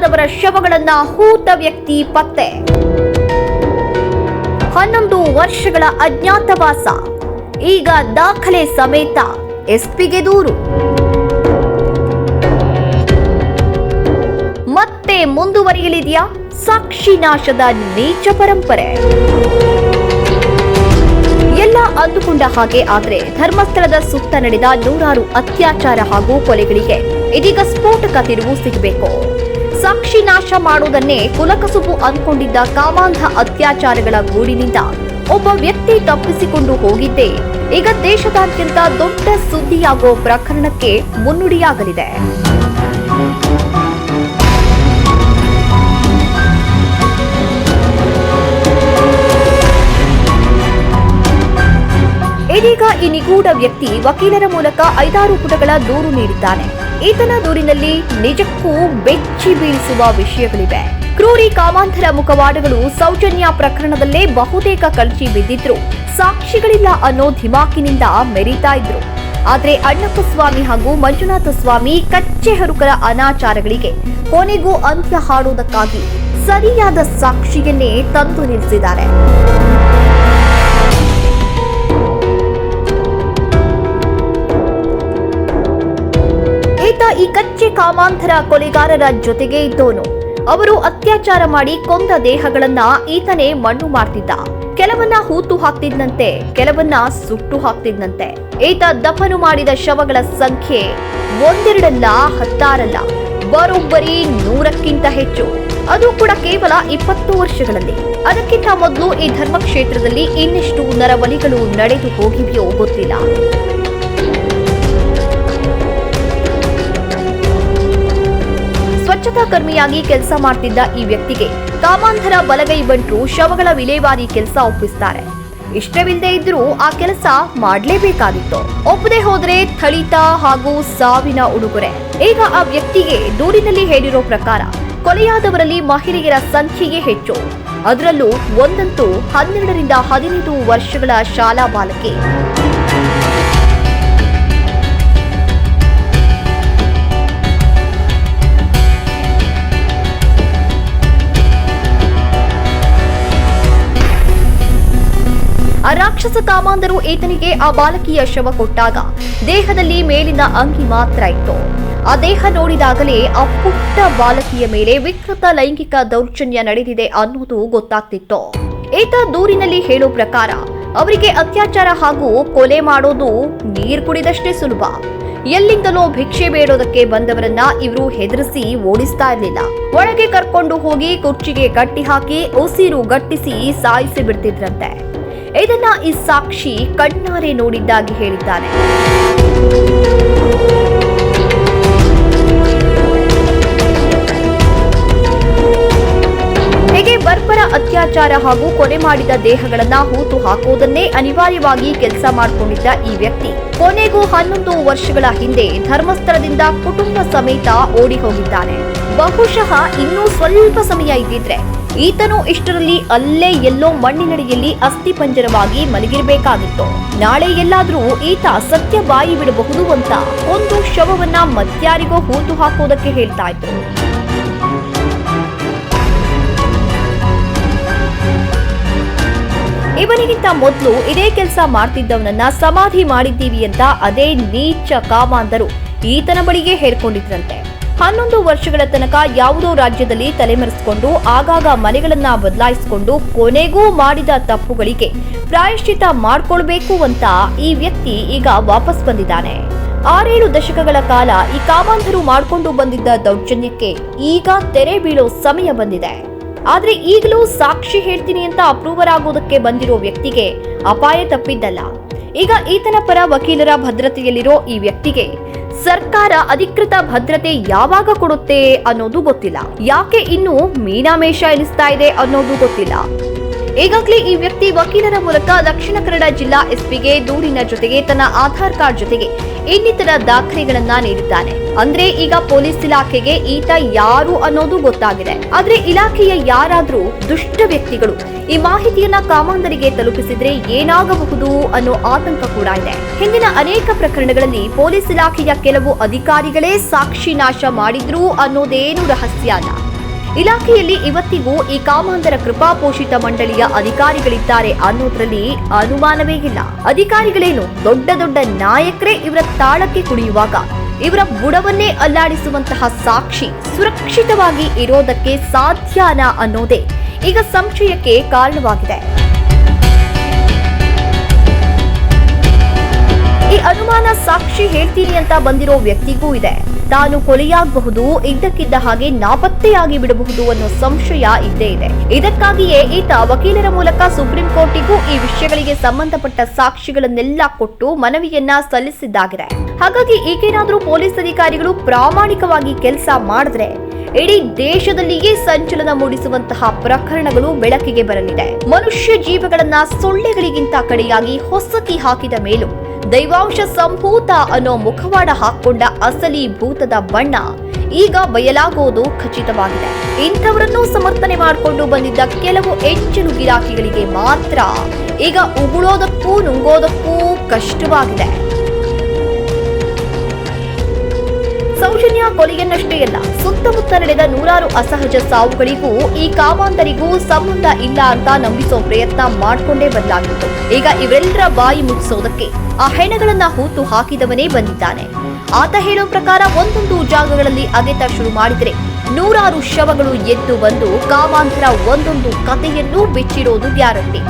ಕೊಲೆಯಾದವರ ಶವಗಳನ್ನ ಹೂತ ವ್ಯಕ್ತಿ ಪತ್ತೆ. ಹನ್ನೊಂದು ವರ್ಷಗಳ ಅಜ್ಞಾತವಾಸ, ಈಗ ದಾಖಲೆ ಸಮೇತ ಎಸ್ಪಿಗೆ ದೂರು. ಮತ್ತೆ ಮುಂದುವರಿಯಲಿದೆಯಾ ಸಾಕ್ಷಿ ನಾಶದ ನೀಚ ಪರಂಪರೆ? ಎಲ್ಲ ಅಂದುಕೊಂಡ ಹಾಗೆ ಆದ್ರೆ ಧರ್ಮಸ್ಥಳದ ಸುತ್ತ ನಡೆದ ನೂರಾರು ಅತ್ಯಾಚಾರ ಹಾಗೂ ಕೊಲೆಗಳಿಗೆ ಇದೀಗ ಸ್ಫೋಟಕ ತಿರುವು ಸಿಗಬೇಕು. ಸಾಕ್ಷಿ ನಾಶ ಮಾಡುವುದನ್ನೇ ಕುಲಕಸುಬು ಅಂದ್ಕೊಂಡಿದ್ದ ಕಾಮಾಂಧ ಅತ್ಯಾಚಾರಗಳ ಗೂಡಿನಿಂದ ಒಬ್ಬ ವ್ಯಕ್ತಿ ತಪ್ಪಿಸಿಕೊಂಡು ಹೋಗಿದ್ದೆ ಈಗ ದೇಶದಾದ್ಯಂತ ದೊಡ್ಡ ಸುದ್ದಿಯಾಗುವ ಪ್ರಕರಣಕ್ಕೆ ಮುನ್ನುಡಿಯಾಗಲಿದೆ. ಇದೀಗ ಈ ನಿಗೂಢ ವ್ಯಕ್ತಿ ವಕೀಲರ ಮೂಲಕ ಐದಾರು ಪುಟಗಳ ದೂರು ನೀಡಿದ್ದಾನೆ. ಈತನ ದೂರಿನಲ್ಲಿ ನಿಜಕ್ಕೂ ಬೆಚ್ಚಿ ಬೀಳಿಸುವ ವಿಷಯಗಳಿವೆ. ಕ್ರೂರಿ ಕಾಮಾಂತರ ಮುಖವಾಡಗಳು ಸೌಜನ್ಯ ಪ್ರಕರಣದಲ್ಲೇ ಬಹುತೇಕ ಕಳಚಿ ಬಿದ್ದಿದ್ರು. ಸಾಕ್ಷಿಗಳಿಲ್ಲ ಅನ್ನೋ ಧಿಮಾಕಿನಿಂದ ಮೆರೀತಾ ಇದ್ರು. ಆದ್ರೆ ಅಣ್ಣಪ್ಪ ಸ್ವಾಮಿ ಹಾಗೂ ಮಂಜುನಾಥ ಸ್ವಾಮಿ ಕಚ್ಚೆ ಹರುಕರ ಅನಾಚಾರಗಳಿಗೆ ಕೊನೆಗೂ ಅಂತ್ಯ ಹಾಡುವುದಕ್ಕಾಗಿ ಸರಿಯಾದ ಸಾಕ್ಷಿಯನ್ನೇ ತಂದು ನಿಲ್ಲಿಸಿದ್ದಾರೆ. ಕಾಮಾಂತರ ಕೊಲೆಗಾರರ ಜೊತೆಗೆ ಇದ್ದೋನು. ಅವರು ಅತ್ಯಾಚಾರ ಮಾಡಿ ಕೊಂದ ದೇಹಗಳನ್ನ ಈತನೇ ಮಣ್ಣು ಮಾಡ್ತಿದ್ದ. ಕೆಲವನ್ನ ಹೂತು ಹಾಕ್ತಿದ್ನಂತೆ, ಕೆಲವನ್ನ ಸುಟ್ಟು ಹಾಕ್ತಿದ್ನಂತೆ. ಈತ ದಫನು ಮಾಡಿದ ಶವಗಳ ಸಂಖ್ಯೆ ಒಂದೆರಡಲ್ಲ, ಹತ್ತಾರಲ್ಲ. ಬರೋಬ್ಬರಿ ನೂರಕ್ಕಿಂತ ಹೆಚ್ಚು. ಅದು ಕೂಡ ಕೇವಲ ಇಪ್ಪತ್ತು ವರ್ಷಗಳಲ್ಲಿ. ಅದಕ್ಕಿಂತ ಮೊದಲು ಈ ಧರ್ಮಕ್ಷೇತ್ರದಲ್ಲಿ ಇನ್ನಿಷ್ಟು ನರವಲಿಗಳು ನಡೆದು ಹೋಗಿವೆಯೋ ಗೊತ್ತಿಲ್ಲ. ಸ್ವಚ್ಛತಾ ಕರ್ಮಿಯಾಗಿ ಕೆಲಸ ಮಾಡ್ತಿದ್ದ ಈ ವ್ಯಕ್ತಿಗೆ ಕಾಮಾಂಧರ ಬಲಗೈ ಬಂಟ್ರು ಶವಗಳ ವಿಲೇವಾರಿ ಕೆಲಸ ಒಪ್ಪಿಸ್ತಾರೆ. ಇಷ್ಟವಿಲ್ಲದೆ ಇದ್ರೂ ಆ ಕೆಲಸ ಮಾಡಲೇಬೇಕಾಗಿತ್ತು. ಒಪ್ಪದೆ ಹೋದ್ರೆ ಥಳಿತ ಹಾಗೂ ಸಾವಿನ ಉಡುಗೊರೆ. ಈಗ ಆ ವ್ಯಕ್ತಿಗೆ ದೂರಿನಲ್ಲಿ ಹೇಳಿರೋ ಪ್ರಕಾರ ಕೊಲೆಯಾದವರಲ್ಲಿ ಮಹಿಳೆಯರ ಸಂಖ್ಯೆಯೇ ಹೆಚ್ಚು. ಅದರಲ್ಲೂ ಒಂದಂತೂ ಹನ್ನೆರಡರಿಂದ ಹದಿನೈದು ವರ್ಷಗಳ ಶಾಲಾ ಬಾಲಕಿ. ರಾಕ್ಷಸ ಕಾಮಾಂಧರು ಈತನಿಗೆ ಆ ಬಾಲಕಿಯ ಶವ ಕೊಟ್ಟಾಗ ದೇಹದಲ್ಲಿ ಮೇಲಿನ ಅಂಗಿ ಮಾತ್ರ ಇತ್ತು. ಆ ದೇಹ ನೋಡಿದಾಗಲೇ ಆ ಪುಟ್ಟ ಬಾಲಕಿಯ ಮೇಲೆ ವಿಕೃತ ಲೈಂಗಿಕ ದೌರ್ಜನ್ಯ ನಡೆದಿದೆ ಅನ್ನೋದು ಗೊತ್ತಾಗ್ತಿತ್ತು. ಈತ ದೂರಿನಲ್ಲಿ ಹೇಳೋ ಪ್ರಕಾರ ಅವರಿಗೆ ಅತ್ಯಾಚಾರ ಹಾಗೂ ಕೊಲೆ ಮಾಡೋದು ನೀರು ಕುಡಿದಷ್ಟೇ ಸುಲಭ. ಎಲ್ಲಿಂದಲೋ ಭಿಕ್ಷೆ ಬೇಡೋದಕ್ಕೆ ಬಂದವರನ್ನ ಇವರು ಹೆದರಿಸಿ ಓಡಿಸ್ತಾ ಇರಲಿಲ್ಲ. ಒಳಗೆ ಕರ್ಕೊಂಡು ಹೋಗಿ ಕುರ್ಚಿಗೆ ಕಟ್ಟಿ ಹಾಕಿ ಉಸಿರು ಗಟ್ಟಿಸಿ ಸಾಯಿಸಿ ಬಿಡ್ತಿದ್ರಂತೆ. ಇದನ್ನ ಈ ಸಾಕ್ಷಿ ಕಣ್ಣಾರೆ ನೋಡಿದ್ದಾಗಿ ಹೇಳಿದ್ದಾನೆ. ಹೇಗೆ ಬರ್ಬರ ಅತ್ಯಾಚಾರ ಹಾಗೂ ಕೊಲೆ ಮಾಡಿದ ದೇಹಗಳನ್ನ ಹೂತು ಹಾಕುವುದನ್ನೇ ಅನಿವಾರ್ಯವಾಗಿ ಕೆಲಸ ಮಾಡಿಕೊಂಡಿದ್ದ ಈ ವ್ಯಕ್ತಿ. ಕೊನೆಗೂ ಹನ್ನೊಂದು ವರ್ಷಗಳ ಹಿಂದೆ ಧರ್ಮಸ್ಥಳದಿಂದ ಕುಟುಂಬ ಸಮೇತ ಓಡಿ ಹೋಗಿದ್ದಾನೆ. ಬಹುಶಃ ಇನ್ನೂ ಸ್ವಲ್ಪ ಸಮಯ ಇದ್ದಿದ್ರೆ ಈತನು ಇಷ್ಟರಲ್ಲಿ ಅಲ್ಲೇ ಎಲ್ಲೋ ಮಣ್ಣಿನಡಿಯಲ್ಲಿ ಅಸ್ಥಿಪಂಜರವಾಗಿ ಮಲಗಿರಬೇಕಾಗಿತ್ತು. ನಾಳೆ ಎಲ್ಲಾದ್ರೂ ಈತ ಸತ್ಯ ಬಾಯಿ ಬಿಡಬಹುದು ಅಂತ ಒಂದು ಶವವನ್ನ ಮತ್ಯಾರಿಗೋ ಹೂತು ಹಾಕೋದಕ್ಕೆ ಹೇಳ್ತಾ ಇದ್ರು ಇವನಿಗಿಂತ ಮೊದಲು ಇದೇ ಕೆಲಸ ಮಾಡ್ತಿದ್ದವನನ್ನ ಸಮಾಧಿ ಮಾಡಿದ್ದೀವಿ ಅಂತ ಅದೇ ನೀಚ ಕಾಮಾಂಧರು ಈತನ ಬಳಿಗೆ ಹೇರ್ಕೊಂಡಿದ್ರಂತೆ ಹನ್ನೊಂದು ವರ್ಷಗಳ ತನಕ ಯಾವುದೋ ರಾಜ್ಯದಲ್ಲಿ ತಲೆಮರೆಸಿಕೊಂಡು ಆಗಾಗ ಮನೆಗಳನ್ನ ಬದಲಾಯಿಸಿಕೊಂಡು ಕೊನೆಗೂ ಮಾಡಿದ ತಪ್ಪುಗಳಿಗೆ ಪ್ರಾಯಶ್ಚಿತ ಮಾಡ್ಕೊಳ್ಬೇಕು ಅಂತ ಈ ವ್ಯಕ್ತಿ ಈಗ ವಾಪಸ್ ಬಂದಿದ್ದಾನೆ. ಆರೇಳು ದಶಕಗಳ ಕಾಲ ಈ ಕಾಮಾಂಧರು ಮಾಡ್ಕೊಂಡು ಬಂದಿದ್ದ ದೌರ್ಜನ್ಯಕ್ಕೆ ಈಗ ತೆರೆ ಬೀಳೋ ಸಮಯ ಬಂದಿದೆ. ಆದ್ರೆ ಈಗಲೂ ಸಾಕ್ಷಿ ಹೇಳ್ತೀನಿ ಅಂತ ಅಪ್ರೂವರ್ ಆಗೋದಕ್ಕೆ ಬಂದಿರೋ ವ್ಯಕ್ತಿಗೆ ಅಪಾಯ ತಪ್ಪಿದ್ದಲ್ಲ. ಈಗ ಈತನ ಪರ ವಕೀಲರ ಭದ್ರತೆಯಲ್ಲಿರೋ ಈ ವ್ಯಕ್ತಿಗೆ ಸರ್ಕಾರ ಅಧಿಕೃತ ಭದ್ರತೆ ಯಾವಾಗ ಕೊಡುತ್ತೆ ಅನ್ನೋದು ಗೊತ್ತಿಲ್ಲ. ಯಾಕೆ ಇನ್ನು ಮೀನಾಮೇಷ ಎನಿಸ್ತಾ ಇದೆ ಅನ್ನೋದು ಗೊತ್ತಿಲ್ಲ. ಈಗಾಗಲೇ ಈ ವ್ಯಕ್ತಿ ವಕೀಲರ ಮೂಲಕ ದಕ್ಷಿಣ ಕನ್ನಡ ಜಿಲ್ಲಾ ಎಸ್ಪಿಗೆ ದೂರಿನ ಜೊತೆಗೆ ತನ್ನ ಆಧಾರ್ ಕಾರ್ಡ್ ಜೊತೆಗೆ ಇನ್ನಿತರ ದಾಖಲೆಗಳನ್ನ ನೀಡಿದ್ದಾನೆ. ಅಂದ್ರೆ ಈಗ ಪೊಲೀಸ್ ಇಲಾಖೆಗೆ ಈತ ಯಾರು ಅನ್ನೋದು ಗೊತ್ತಾಗಿದೆ. ಆದ್ರೆ ಇಲಾಖೆಯ ಯಾರಾದ್ರೂ ದುಷ್ಟ ವ್ಯಕ್ತಿಗಳು ಈ ಮಾಹಿತಿಯನ್ನ ಕಾಮಾಂಧರಿಗೆ ತಲುಪಿಸಿದ್ರೆ ಏನಾಗಬಹುದು ಅನ್ನೋ ಆತಂಕ ಕೂಡ ಇದೆ. ಹಿಂದಿನ ಅನೇಕ ಪ್ರಕರಣಗಳಲ್ಲಿ ಪೊಲೀಸ್ ಇಲಾಖೆಯ ಕೆಲವು ಅಧಿಕಾರಿಗಳೇ ಸಾಕ್ಷಿ ನಾಶ ಮಾಡಿದ್ರು ಅನ್ನೋದೇನು ರಹಸ್ಯ ಅಲ್ಲ. ಇಲಾಖೆಯಲ್ಲಿ ಇವತ್ತಿಗೂ ಈ ಕಾಮಾಂಧರ ಕೃಪಾಪೋಷಿತ ಮಂಡಳಿಯ ಅಧಿಕಾರಿಗಳಿದ್ದಾರೆ ಅನ್ನೋದ್ರಲ್ಲಿ ಅನುಮಾನವೇ ಇಲ್ಲ. ಅಧಿಕಾರಿಗಳೇನು ದೊಡ್ಡ ದೊಡ್ಡ ನಾಯಕರೇ ಇವರ ತಾಳಕ್ಕೆ ಕುಣಿಯುವಾಗ, ಇವರ ಬುಡವನ್ನೇ ಅಲ್ಲಾಡಿಸುವಂತಹ ಸಾಕ್ಷಿ ಸುರಕ್ಷಿತವಾಗಿ ಇರೋದಕ್ಕೆ ಸಾಧ್ಯನಾ ಅನ್ನೋದೇ ಈಗ ಸಂಶಯಕ್ಕೆ ಕಾರಣವಾಗಿದೆ. ಈ ಅನುಮಾನ ಸಾಕ್ಷಿ ಹೇಳ್ತೀನಿ ಅಂತ ಬಂದಿರೋ ವ್ಯಕ್ತಿಗೂ ಇದೆ. ತಾನು ಕೊಲೆಯಾಗಬಹುದು, ಇದ್ದಕ್ಕಿದ್ದ ಹಾಗೆ ನಾಪತ್ತೆಯಾಗಿ ಬಿಡಬಹುದು ಅನ್ನೋ ಸಂಶಯ ಇದ್ದೇ ಇದೆ. ಇದಕ್ಕಾಗಿಯೇ ಈತ ವಕೀಲರ ಮೂಲಕ ಸುಪ್ರೀಂ ಕೋರ್ಟಿಗೂ ಈ ವಿಷಯಗಳಿಗೆ ಸಂಬಂಧಪಟ್ಟ ಸಾಕ್ಷಿಗಳನ್ನೆಲ್ಲ ಕೊಟ್ಟು ಮನವಿಯನ್ನ ಸಲ್ಲಿಸಿದ್ದಾಗಿದೆ. ಹಾಗಾಗಿ ಈಗೇನಾದ್ರೂ ಪೊಲೀಸ್ ಅಧಿಕಾರಿಗಳು ಪ್ರಾಮಾಣಿಕವಾಗಿ ಕೆಲಸ ಮಾಡಿದ್ರೆ ಇಡೀ ದೇಶದಲ್ಲಿಯೇ ಸಂಚಲನ ಮೂಡಿಸುವಂತಹ ಪ್ರಕರಣಗಳು ಬೆಳಕಿಗೆ ಬರಲಿದೆ. ಮನುಷ್ಯ ಜೀವಗಳನ್ನ ಸೊಳ್ಳೆಗಳಿಗಿಂತ ಕಡೆಯಾಗಿ ಹೊಸಕಿ ಹಾಕಿದ ಮೇಲೂ ದೈವಾಂಶ ಸಂಭೂತ ಅನ್ನೋ ಮುಖವಾಡ ಹಾಕೊಂಡ ಅಸಲಿ ಭೂತದ ಬಣ್ಣ ಈಗ ಬಯಲಾಗುವುದು ಖಚಿತವಾಗಿದೆ. ಇಂಥವರನ್ನು ಸಮರ್ಥನೆ ಮಾಡಿಕೊಂಡು ಬಂದಿದ್ದ ಕೆಲವು ಎಂಚಲು ಗಿರಾಕಿಗಳಿಗೆ ಮಾತ್ರ ಈಗ ಉಗುಳೋದಕ್ಕೂ ನುಂಗೋದಕ್ಕೂ ಕಷ್ಟವಾಗಿದೆ. ಸೌಜನ್ಯ ಕೊಲೆಯನ್ನಷ್ಟೇ ಅಲ್ಲ, ಸುತ್ತಮುತ್ತ ನಡೆದ ನೂರಾರು ಅಸಹಜ ಸಾವುಗಳಿಗೂ ಈ ಕಾಮಾಂತರಿಗೂ ಸಂಬಂಧ ಇಲ್ಲ ಅಂತ ನಂಬಿಸೋ ಪ್ರಯತ್ನ ಮಾಡ್ಕೊಂಡೇ ಬದಲಾಗಿತ್ತು ಈಗ ಇವರೆಲ್ಲರ ಬಾಯಿ ಮುಗಿಸೋದಕ್ಕೆ ಆ ಹೆಣಗಳನ್ನ ಹೂತು ಹಾಕಿದವನೇ ಬಂದಿದ್ದಾನೆ. ಆತ ಹೇಳೋ ಪ್ರಕಾರ ಒಂದೊಂದು ಜಾಗಗಳಲ್ಲಿ ಅಗೆತ ಶುರು ಮಾಡಿದರೆ ನೂರಾರು ಶವಗಳು ಎದ್ದು ಬಂದು ಕಾಮಾಂತರ ಒಂದೊಂದು ಕಥೆಯನ್ನು ಬಿಚ್ಚಿರೋದು ಗ್ಯಾರಂಟಿ.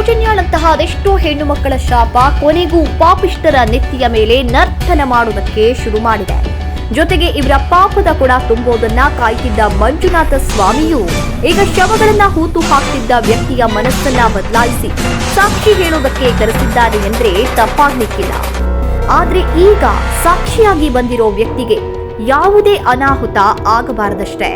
ಸೌಜನ್ಯಾಳಂತಹ ಅದೆಷ್ಟೋ ಹೆಣ್ಣು ಮಕ್ಕಳ ಶಾಪ ಕೊನೆಗೂ ಪಾಪಿಷ್ಟರ ನೆತ್ತಿಯ ಮೇಲೆ ನರ್ತನ ಮಾಡುವುದಕ್ಕೆ ಶುರು ಮಾಡಿದೆ. ಜೊತೆಗೆ ಇವರ ಪಾಪದ ಕೊಡ ತುಂಬೋದನ್ನ ಕಾಯ್ತಿದ್ದ ಮಂಜುನಾಥ ಸ್ವಾಮಿಯು ಈಗ ಶವಗಳನ್ನ ಹೂತು ಹಾಕ್ತಿದ್ದ ವ್ಯಕ್ತಿಯ ಮನಸ್ಸನ್ನ ಬದಲಾಯಿಸಿ ಸಾಕ್ಷಿ ಹೇಳುವುದಕ್ಕೆ ಕರೆಸಿದ್ದಾರೆ ಎಂದ್ರೆ ತಪ್ಪಾಗ್ಲಿಕ್ಕಿಲ್ಲ. ಆದ್ರೆ ಈಗ ಸಾಕ್ಷಿಯಾಗಿ ಬಂದಿರೋ ವ್ಯಕ್ತಿಗೆ ಯಾವುದೇ ಅನಾಹುತ ಆಗಬಾರದಷ್ಟೇ.